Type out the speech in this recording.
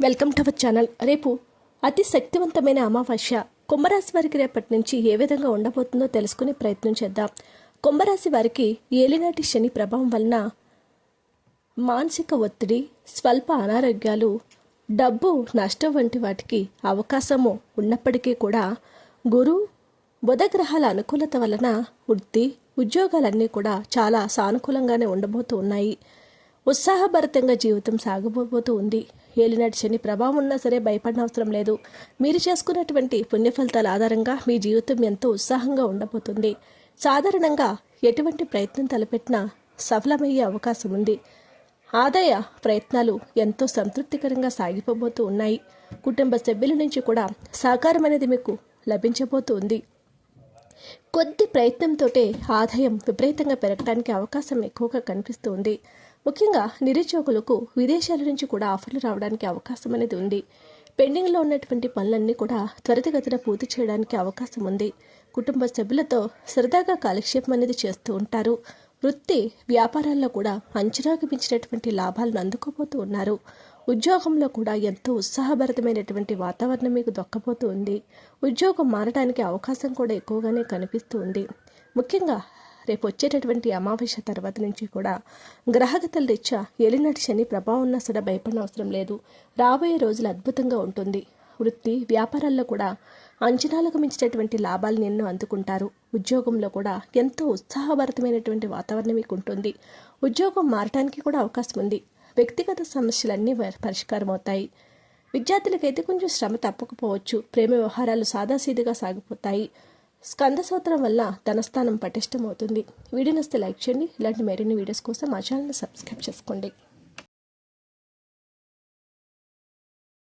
Welcome to our channel రేపు అతి శక్తివంతమైన అమావాస్య కుంభరాశి వారికి రేపటి నుంచి ఏ విధంగా ఉండబోతుందో తెలుసుకునే ప్రయత్నం చేద్దాం. కుంభరాశి వారికి ఏలినాటి శని ప్రభావం వలన మానసిక ఒత్తిడి స్వల్ప అనారోగ్యాలు డబ్బు నష్టం వంటి వాటికి అవకాశము ఉన్నప్పటికీ కూడా గురు బుధ గ్రహాల అనుకూలత వలన వృత్తి ఉద్యోగాలన్నీ కూడా చాలా సానుకూలంగానే ఉండబోతూ ఉన్నాయి. ఉత్సాహభరితంగా జీవితం సాగబోతూ ఉంది. ఏలినాటి శని ప్రభావం ఉన్నా సరే భయపడిన అవసరం లేదు. మీరు చేసుకున్నటువంటి పుణ్య ఫలితాల ఆధారంగా మీ జీవితం ఎంతో ఉత్సాహంగా ఉండబోతుంది. సాధారణంగా ఎటువంటి ప్రయత్నం తలపెట్టినా సఫలమయ్యే అవకాశం ఉంది. ఆదాయ ప్రయత్నాలు ఎంతో సంతృప్తికరంగా సాగిపోబోతూ ఉన్నాయి. కుటుంబ సభ్యుల నుంచి కూడా సహకారం అనేది మీకు లభించబోతూ ఉంది. కొద్ది ప్రయత్నంతోటే ఆదాయం విపరీతంగా పెరగడానికి అవకాశం ఎక్కువగా కనిపిస్తూ ఉంది. ముఖ్యంగా నిరుద్యోగులకు విదేశాల నుంచి కూడా ఆఫర్లు రావడానికి అవకాశం అనేది ఉంది. పెండింగ్లో ఉన్నటువంటి పనులన్నీ కూడా త్వరితగతిన పూర్తి చేయడానికి అవకాశం ఉంది. కుటుంబ సభ్యులతో సరదాగా కాలక్షేపం అనేది చేస్తూ ఉంటారు. వృత్తి వ్యాపారాల్లో కూడా అంచనాకు మించినటువంటి లాభాలను అందుకోబోతూ ఉన్నారు. ఉద్యోగంలో కూడా ఎంతో ఉత్సాహభరితమైనటువంటి వాతావరణం మీకు దొక్కబోతూ ఉంది. ఉద్యోగం మారడానికి అవకాశం కూడా ఎక్కువగానే కనిపిస్తూ ఉంది. ముఖ్యంగా రేపు వచ్చేటటువంటి అమావాస్య తర్వాత నుంచి కూడా గ్రహగతల రీత్యా ఎలినటి శని ప్రభావం ఉన్నా భయపడనవసరం భయపడిన అవసరం లేదు. రాబోయే రోజులు అద్భుతంగా ఉంటుంది. వృత్తి వ్యాపారాల్లో కూడా అంచనాలకు మించినటువంటి లాభాలను ఎన్నో అందుకుంటారు. ఉద్యోగంలో కూడా ఎంతో ఉత్సాహభరితమైనటువంటి వాతావరణం మీకు ఉంటుంది. ఉద్యోగం మారటానికి కూడా అవకాశం ఉంది. వ్యక్తిగత సమస్యలన్నీ పరిష్కారం అవుతాయి. విద్యార్థులకైతే కొంచెం శ్రమ తప్పకపోవచ్చు. ప్రేమ వ్యవహారాలు సాదాసీదుగా సాగిపోతాయి. స్కంద సూత్రం వల్ల ధనస్థానం పటిష్టమవుతుంది. వీడియోని వస్తే లైక్ చేయండి. ఇలాంటి మరిన్ని వీడియోస్ కోసం మా ఛానల్ని సబ్స్క్రైబ్ చేసుకోండి.